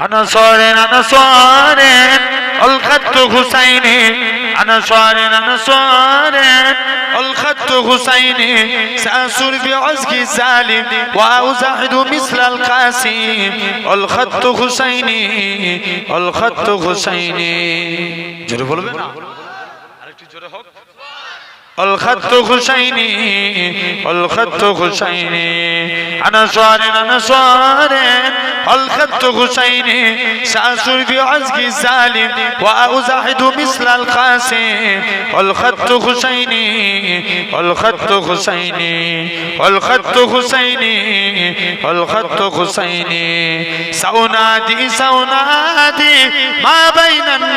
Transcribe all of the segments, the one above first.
أنا صار أنا صار الخط حسيني أنا صار أنا صار الخط حسيني سأسر بعزك سالم وأزاحد مثل القاسم الخط حسيني الخط حسيني জোরে الخط حسيني الخط حسيني أنا صار أنا صار الخط حسيني سأسر بعزك سالم وأزاحد مثل القاسم الخط حسيني الخط حسيني الخط حسيني الخط حسيني سأنادي سأنادي ما بين الناس.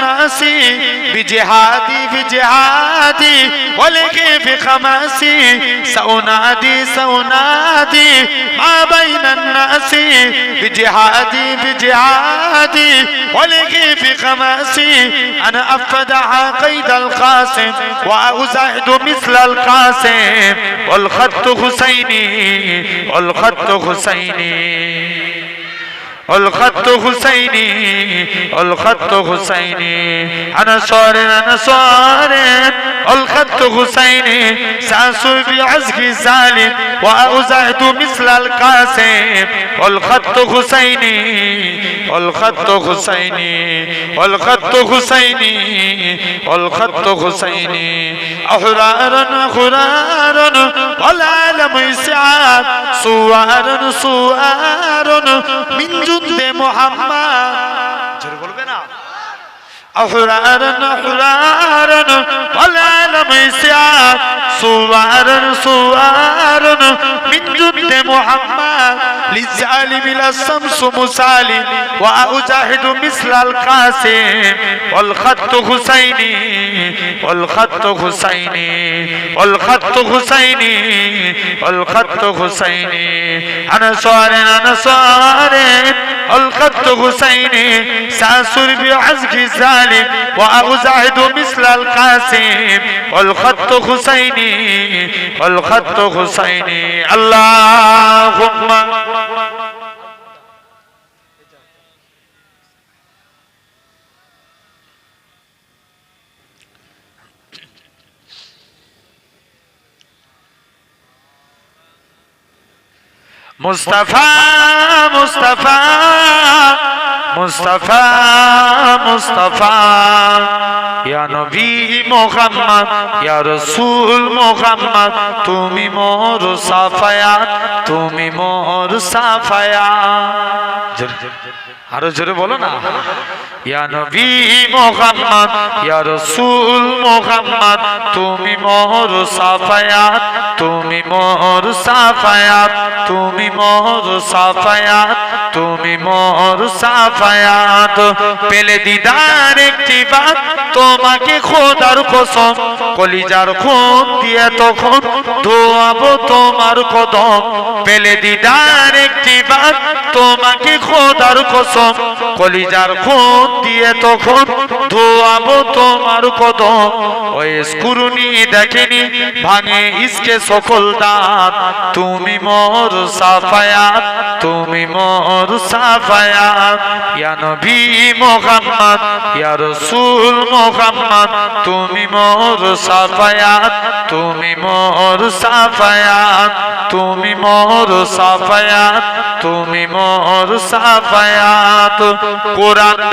بجهادي بجهادي ولكيف خماسي. سأنادي سأنادي ما بين الناس بجهادي بجهادي ولكيف خماسي. أنا أفدع قيد القاسم وأزاحد مثل القاسم. والخط حسيني والخط حسيني الخط حسيني الخط حسيني أنا صار أنا صار الخط حسيني سأسوي بعزك سالم وأزهد مثل القاسم الخط حسيني الخط حسيني الخط حسيني والخط حسيني أحرارا أحرارا والعالم يسعى سوارا سوارا من جند محمد أحرارا أحرارا والعالم يسعد صوارا صوارا من جند محمد للظالم الشمس مسالم وأجاهد مثل القاسم والخط حسيني والخط حسيني والخط حسيني والخط حسيني أنا صار أنا صار الخط حسيني سأسر بعزك الغزالي وأزاهد مثل القاسم والخط حسيني والخط حسيني اللهم مصطفى مصطفى মুস্তাফা, মুস্তফা। ইয়া নবী মোহাম্মদ, ইয়া রাসূল মোহাম্মদ, তুমি মোর সাফায়া, তুমি মোর সাফায়া। আরও জোরে বলো না। ইয়া নবী মোহাম্মদ ইয়া রাসূল মোহাম্মদ তুমি মোর সাফায়াত তুমি মোর সাফায়াত তুমি মোর সাফায়াত তুমি মোর সাফায়াত। পেলে দিদার একটি বাত তোমাকে খোদার কসম কলিজার খুন দিয়ে তখন ধোয়াবো তোমার কদম। পেলে দিদার একটি বাত তোমাকে খোদার কসম কলিজার খুন দিয়ে তখন ধোয়াবো তোমার কদম। ওই স্কুরুনি দেখেনি, ভাঙে ইসকে সকল দাঁত। তুমি মোর সাফায়াত, তুমি মোর সাফায়াত। ইয়া মোহাম্মদ তুমি মোর সাফায়াত, তুমি মোর সাফায়াত। তুমি মোর সাফায়াত, তুমি মোর সাফায়াত। কোরআন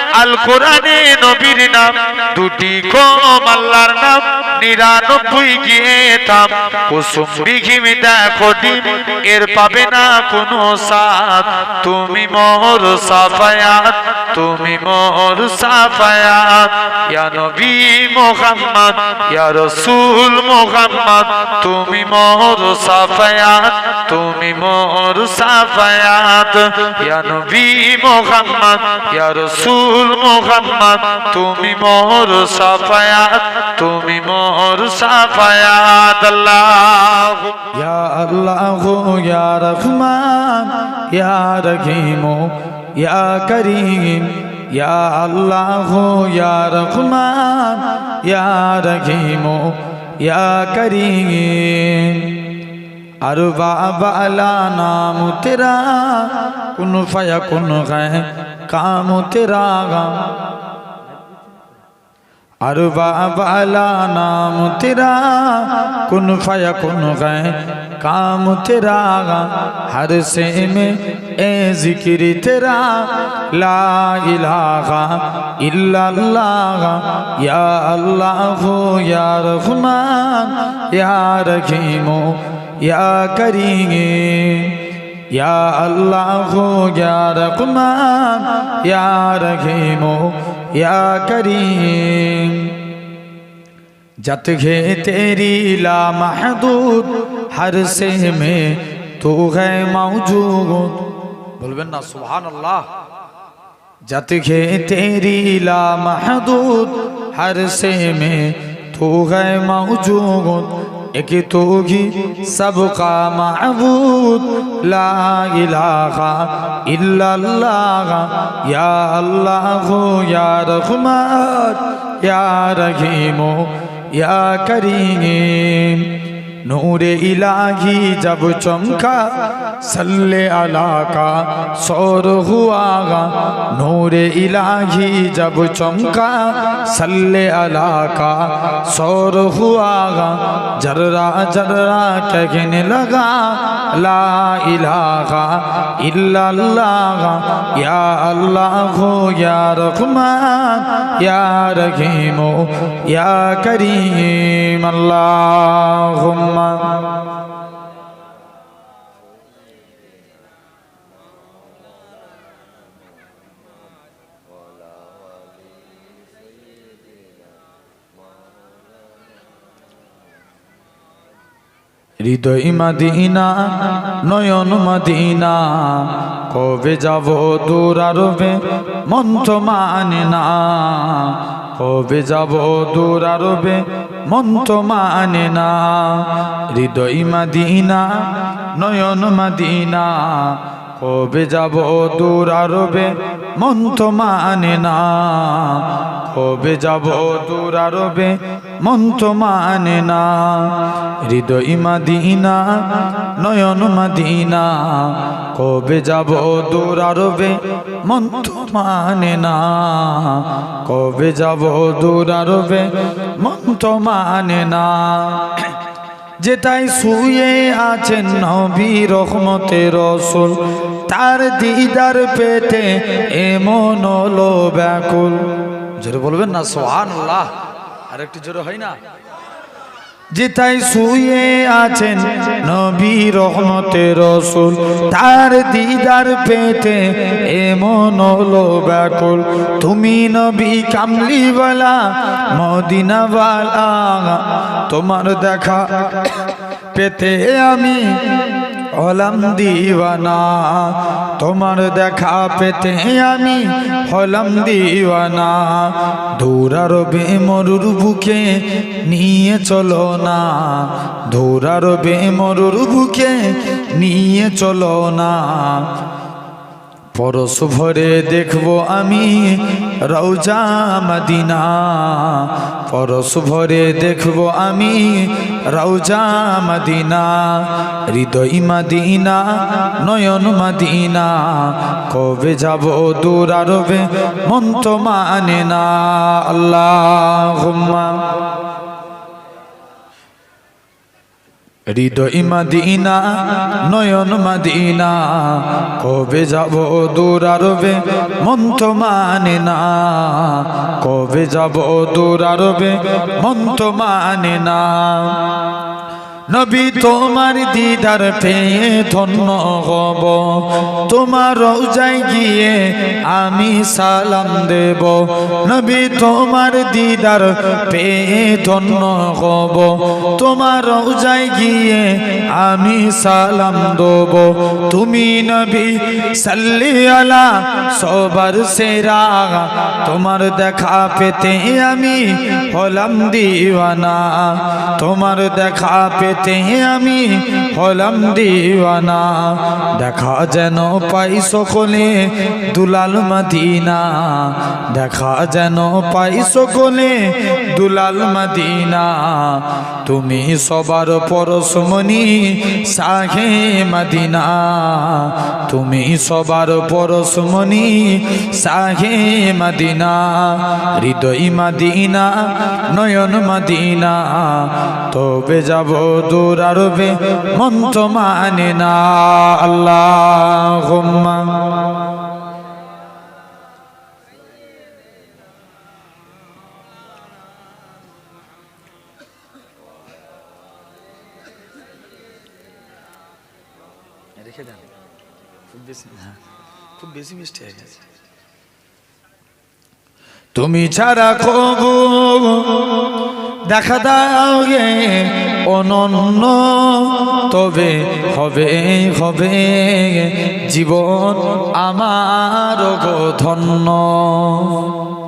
আল কোরআনে নবীর নাম, দুটি কম আল্লাহর নাম, নিরানব্বই গিয়ে থাম কুসুম বিঘিম দেখো এর পাবে না কোনো সাথ তুমি মোর সাফায়াত, তুমি মোর সাফায়াত। ইয়া নবী মোহাম্মদ, ইয়া রাসূল মোহাম্মদ, তুমি মোর সাফায়াত, তুমি মোর সাফায়াত। ইয়া নবী মোহাম্মদ, ইয়া রাসূল মোহাম্মদ, তুমি মোর সাফায়াত, তুমি মোর সাফায়াত, আল্লাহ। ইয়া আল্লাহ, ইয়া রহমান, ইয়া রহিম, ইয়া করিম, ইয়া আল্লাহ, ইয়া রহমান, ইয়া রহিম, ইয়া করিম। আর বাবালা নাম তেরা, কুন ফায়া কুন গায় مقام تیرا اربا بالا نام تیرا، کن فیا کن گئے کام تیرا ہر سے میں اے ذکر تیرا، لا الہ الا اللہ۔ یا اللہ، یا رحمان، یا رحیم، یا کریم۔ या अल्लाह या रहमान या रहीम या करीम। जत घे तेरी ला महदूद हर से में तू है मौजूद। बोलबेन ना सुभान अल्लाह जत घे तेरी ला महदूद हर से में तू है मौजूद। ایک تو ہی سب کا معبود لا الہ الا اللہ یا اللہ یا رحمان یا رحیم یا کریم নূরে ইলাহি জব চমকা, সল্লে আলাকা, সৌর হুয়াগা। নূরে ইলাহি জব চমকা, সল্লে আলাকা, সৌর হুয়াগা। জর্রা জর্রা কহনে লগা, লা ইলাহা ইল্লাল্লাহ। ইয়া আল্লাহ ইয়া রহমান, ইয়া রহিম, ইয়া করিম। আল্লাহুম্মা اللهم হৃদয় মাদিনা, নয়ন মাদিনা, কবে যাব দূর আরবে, মন মানে না। কবে যাব দূর আরবে, মন মানে না। হৃদয় মাদিনা, নয়ন মাদিনা, কবে যাব দূর আরবে, মন মানে না। কবে যাব দূর আরবে মন তো মানে না। হৃদয় মাদিনা, নয়ন মাদিনা, কবে যাব দূর আরবে? মন তো মানে না। কবে যাব দূর আরবে? মন তো মানে না। যেটাই শুয়ে আছেন নবী রহমতে রসুল, তার দিদার পেটে এমন হলো ব্যাকুল। জোরে বলবেন না সোহান আল্লাহ আর একটু জোরে হয় না? যেটাই শুয়ে আছেন নবী রহমতে রসুল, তার দিদার পেতে এমন হলো ব্যাকুল। তুমি নবী কামলিওয়ালা, মদিনাওয়ালা, তোমার দেখা পেতে আমি হলাম দিওয়ানা। তোমার দেখা পেতে আমি হলাম দিওয়ানা। দৌড়ারবে মরুর বুকে নিয়ে চলো না। দৌড়ারবে মরুর বুকে নিয়ে চলো না। পরশ ভরে দেখব আমি রৌজা মদিনা। পরশ ভরে দেখব আমি রৌজা মদিনা। হৃদয় মদিনা, নয়ন মদিনা। কবে যাব দূর আরবে, মন তো মানে না। আল্লাহ হৃদয় মাদিনা নয়ন মাদিনা কবে যাব দূর আরবে, মন তো মানে না। কবে যাব দূর আরবে, মন তো মানে না। নবী, তোমার দিদার পেয়ে ধন্য হব। তোমার রোজায় গিয়ে আমি সালাম দেব। নবী, তোমার দিদার পেয়ে ধন্য হব। তোমার রোজায় গিয়ে আমি সালাম দেব। তুমি নবী, সাল্লি আলা সবার সেরা। তোমার দেখা পেতে আমি হলাম দিওয়ানা। তোমার দেখা পেতে দেখাতে আমি হলাম দিওয়ানা। দেখা যেন পাই সকলে দুলাল মদিনা। দেখা যেন পাই সকলে দুলাল মদিনা। তুমি সবার পরশমণি সাহে মদিনা। তুমি সবার পরশমণি সাহে মদিনা, হৃদয় মদিনা, নয়ন মদিনা, তবে যাব দূর আরবে মন মানে না আল্লাহ খুব বেশি হ্যাঁ খুব বেশি মিষ্টি হয়ে গেছে। তুমি ছাড়া কবু দেখা দাও গে অনন্য তবে হবে হবে জীবন আমার ধন্য।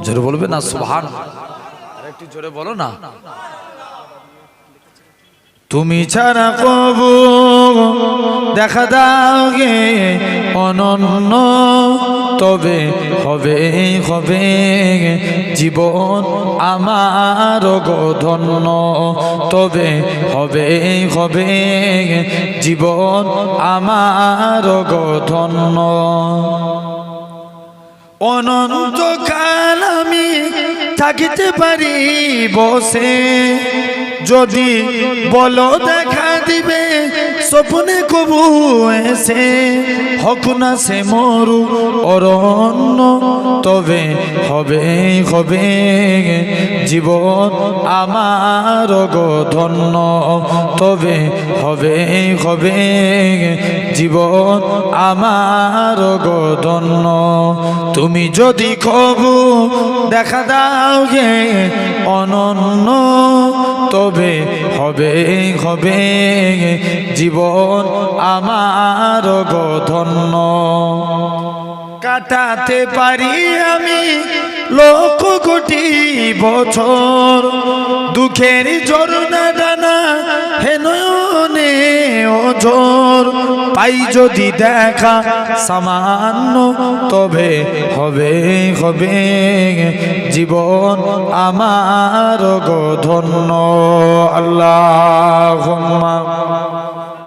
জোরে বলবে না সুভান একটু জোরে বলো না। তুমি ছাড়া কবু দেখা দাও গে অনন্য, তবে হবে হবে জীবন আমার গো ধন্য, তবে হবে হবে জীবন আমার গো ধন্য। অনন্তকাল আমি থাকিতে পারি বসে যদি বলো দেখা দিবে স্বপ্নে কবু এসে হক না সে মরু, অরণ্য তবে হবে হবে। জীবন আমার ধন্য তবে হবে হবে। জীবন আমার ধন্য তুমি যদি কবু দেখা দাও গে অনন্য, তবে হবে হবে। জীবন আমার গধন্য কাটাতে পারি আমি লোক কোটি বছর। দুঃখের ঝরনা ডানা হেনয়নে ওঝর পাই যদি দেখা সামান্য তবে হবে হবে। জীবন আমার গো ধন্য। আল্লাহ